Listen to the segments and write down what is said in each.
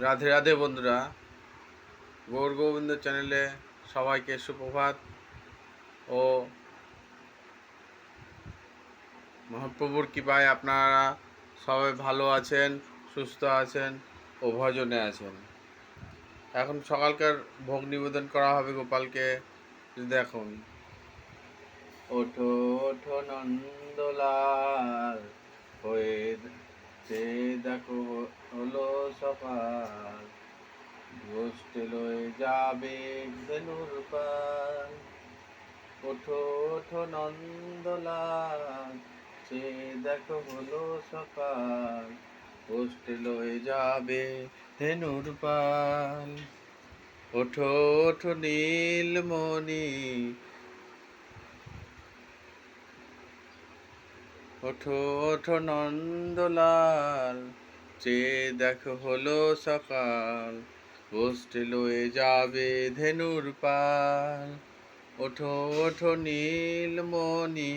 রাধে রাধে বন্ধুরা। গৌর গোবিন্দ চ্যানেলে সবাইকে সুপ্রভাত ও মহাপ্রভুর কৃপায় আপনারা সবাই ভালো আছেন, সুস্থ আছেন ও ভজনে আছেন। এখন সকালকার ভোগ নিবেদন করা হবে গোপালকে। দেখুন। ওঠো ওঠো নন্দলাল। হয়ে সে দেখো হলো সকাল গোষ্ঠে লয়ে যাবে ধেনুর পাল ওঠো ওঠো নন্দলাল, সে দেখো হলো সকাল গোষ্ঠে লয়ে যাবে ধেনুর পাল ওঠো ওঠো নীলমণি ওঠো ওঠো নন্দলাল চে দেখো হলো সকাল গোষ্ঠে লয়ে যাবে ধেনুর পাল। ওঠো ওঠো নীলমণি,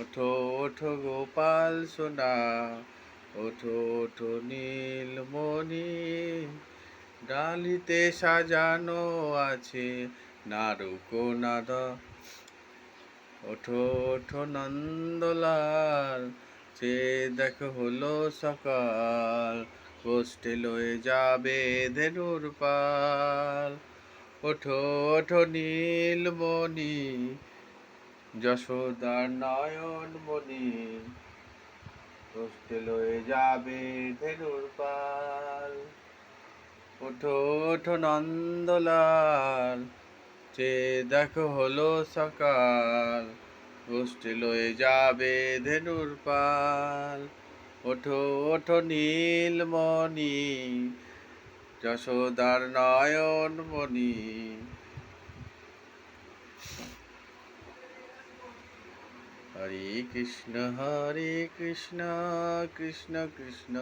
ওঠো ওঠো গোপাল সোনা, ওঠো ওঠো নীলমণি। ডালিতে সাজানো আছে নারুকো নাদা ওঠো ওঠো নন্দলাল সে দেখো হলো সকাল গোষ্ঠে লয়ে যাবে ধেনুর পাল। ওঠো ওঠো নীলমণি যশোদার নয়ন মণি গোষ্ঠে লয়ে যাবে ধেনুর পাল। ওঠো ওঠো নন্দলাল যে দেখো হলো সকাল গোষ্ঠী লয়ে যাবে ধেনুর পাল। ওঠো ওঠো নীলমণি যশোদার নয়ন মণি। হরে কৃষ্ণ হরে কৃষ্ণ কৃষ্ণ কৃষ্ণ,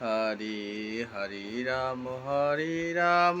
হরে হরে রাম হরে রাম।